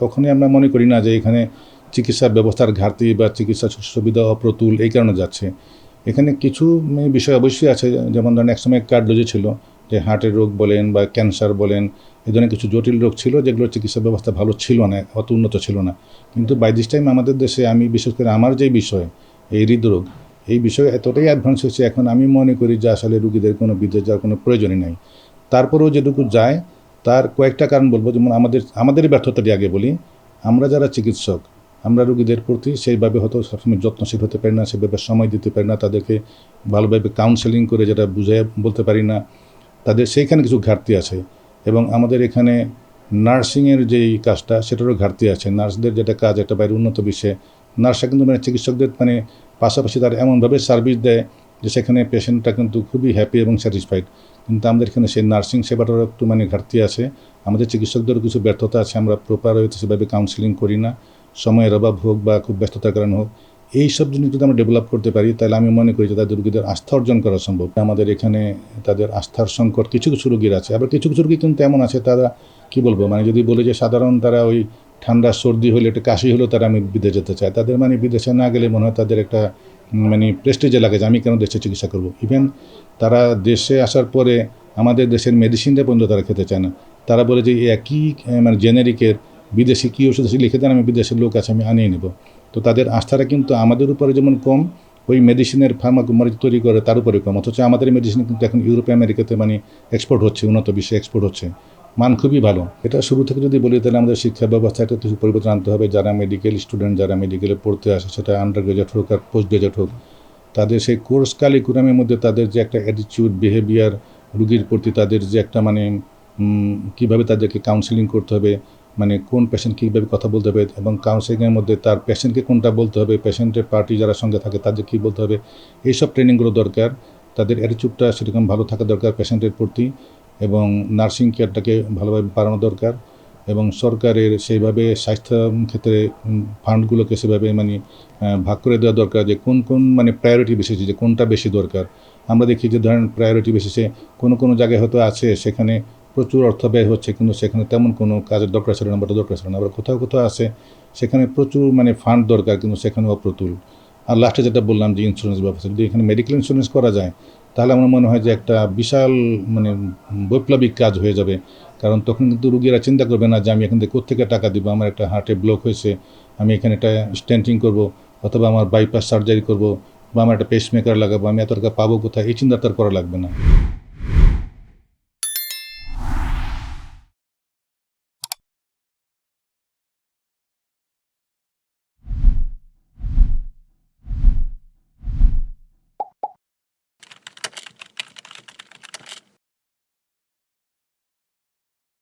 কখনোই আমরা মনে করি না যে এখানে চিকিৎসা ব্যবস্থার ঘাটতি বা চিকিৎসা সুবিধা অপ্রতুল এই কারণে যাচ্ছে। এখানে কিছু বিষয় অবশ্যই আছে, যেমন ধরেন একসময় কার্ডোজি ছিল, যে হার্টের রোগ বলেন বা ক্যান্সার বলেন এই ধরনের কিছু জটিল রোগ ছিল যেগুলোর চিকিৎসা ব্যবস্থা ভালো ছিল না, অত উন্নত ছিল না। কিন্তু বাই দিস টাইম আমাদের দেশে আমি বিশেষ করে আমার যে বিষয়, এই হৃদরোগ, এই বিষয়ে এতটাই অ্যাডভান্স হয়েছে, এখন আমি মনে করি যে আসলে রুগীদের কোনো বিদেশ যাওয়ার কোনো প্রয়োজনই নাই। তারপরেও যেটুকু যায় তার কয়েকটা কারণ বলব, যেমন আমাদের, আমাদেরই ব্যর্থতাটি আগে বলি। আমরা যারা চিকিৎসক, আমরা রুগীদের প্রতি সেইভাবে হয়তো সবসময় যত্নশীল হতে পারি না সেভাবে সময় দিতে পারি না, তাদেরকে ভালোভাবে কাউন্সেলিং করে যেটা বুঝিয়ে বলতে পারি না, তাদের সেইখানে কিছু ঘাটতি আছে। এবং আমাদের এখানে নার্সিংয়ের যেই কাজটা, সেটারও ঘাটতি আছে। নার্সদের যেটা কাজ, একটা বাইরে উন্নত বিশ্বে, নার্সরা কিন্তু মানে চিকিৎসকদের মানে পাশাপাশি তারা এমনভাবে সার্ভিস দেয় যে সেখানে পেশেন্টটা কিন্তু খুবই হ্যাপি এবং স্যাটিসফাইড কিন্তু আমাদের এখানে সেই নার্সিং সেবাটারও একটু মানে ঘাটতি আছে। আমাদের চিকিৎসকদেরও কিছু ব্যর্থতা আছে, আমরা প্রপার হয়তো সেভাবে কাউন্সিলিং করি না। সময়ের অভাব হোক বা খুব ব্যস্ততার কারণে হোক। এই সব জিনিস যদি আমরা ডেভেলপ করতে পারি, তাহলে আমি মনে করি যে তাদের রুগীদের আস্থা অর্জন করা সম্ভব। আমাদের এখানে তাদের আস্থার সংকট, কিছু কিছু রুগীর আছে। আবার কিছু কিছু রুগী কিন্তু এমন আছে, তারা কি বলব? মানে যদি বলে যে সাধারণ তারা ওই ঠান্ডা, সর্দি হলে, একটু কাশি হলেও তারা আমি বিদেশে যেতে চাই। তাদের মানে বিদেশে না গেলে মনে হয় তাদের একটা মানে প্রেস্টিজে লাগে যে আমি কেন দেশে চিকিৎসা করব? ইভেন তারা দেশে আসার পরে আমাদের দেশের মেডিসিনটা পর্যন্ত তারা খেতে চায় না। তারা বলে যে একই মানে জেনেরিকের বিদেশি কী ওষুধ লিখে দেন, আমি বিদেশের লোক আছে, আমি আনিয়ে নেব। তো তাদের আস্থাটা কিন্তু আমাদের উপরে যেমন কম, ওই মেডিসিনের ফার্মাকোমারি তৈরি করে তার উপরে কম। অথচ আমাদের মেডিসিন কিন্তু এখন ইউরোপ আমেরিকাতে মানে এক্সপোর্ট হচ্ছে, উন্নত বিশ্বে এক্সপোর্ট হচ্ছে। মান খুবই ভালো। এটা শুরু থেকে যদি বলি, তাহলে আমাদের শিক্ষা ব্যবস্থা একটা কিছু পরিবর্তন আনতে হবে। যারা মেডিকেল স্টুডেন্ট যারা মেডিকেলে পড়তে আসে, সেটা আন্ডার গ্রাজুয়েট হোক আর পোস্ট গ্রাজুয়েট হোক, তাদের সেই কোর্স কালিকুরামের মধ্যে তাদের যে একটা অ্যাটিটিউড বিহেভিয়ার রুগীর প্রতি তাদের যে একটা মানে কীভাবে তাদেরকে কাউন্সিলিং করতে হবে মানে কোন পেশেন্ট কীভাবে কথা বলতে হবে এবং কাউন্সিলিংয়ের মধ্যে তার পেশেন্টকে কোনটা বলতে হবে পেশেন্টের পার্টি যারা সঙ্গে থাকে তাদের কী বলতে হবে, এইসব ট্রেনিংগুলো দরকার। তাদের অ্যাটিটিউডটা সেরকম ভালো থাকা দরকার পেশেন্টের প্রতি। এবং নার্সিং কেয়ারটাকে ভালোভাবে বাড়ানো দরকার এবং সরকারের সেইভাবে স্বাস্থ্য ক্ষেত্রে ফান্ডগুলোকে সেভাবে মানে ভাগ করে দেওয়া দরকার যে কোন কোন মানে প্রায়োরিটি বেশিছে যে কোনটা বেশি দরকার। আমরা দেখি যে ধরেন প্রায়োরিটি বেশিছে কোনো কোনো জায়গায় হয়তো আছে, সেখানে প্রচুর অর্থ ব্যয় হচ্ছে, কিন্তু সেখানে তেমন কোনো কাজের দরকার ছিল না বা দরকার ছিল না। আবার কোথাও কোথাও আছে, সেখানে প্রচুর মানে ফান্ড দরকার, কিন্তু সেখানে অপ্রতুল। আর লাস্টে যেটা বললাম যে ইন্স্যুরেন্স ব্যবস্থা যদি এখানে মেডিকেল ইন্স্যুরেন্স করা যায়, তাহলে আমার মনে হয় যে একটা বিশাল মানে বৈপ্লবিক কাজ হয়ে যাবে। কারণ তখন কিন্তু রুগীরা চিন্তা করবে না যে আমি এখান থেকে কোথেকে টাকা দিব, আমার একটা হার্টে ব্লক হয়েছে, আমি এখানে একটা স্ট্যান্টিং করব, অথবা আমার বাইপাস সার্জারি করব, বা আমার একটা পেসমেকার লাগাবো, আমি এত টাকা পাবো কোথায়? এই চিন্তা তার করা লাগবে না।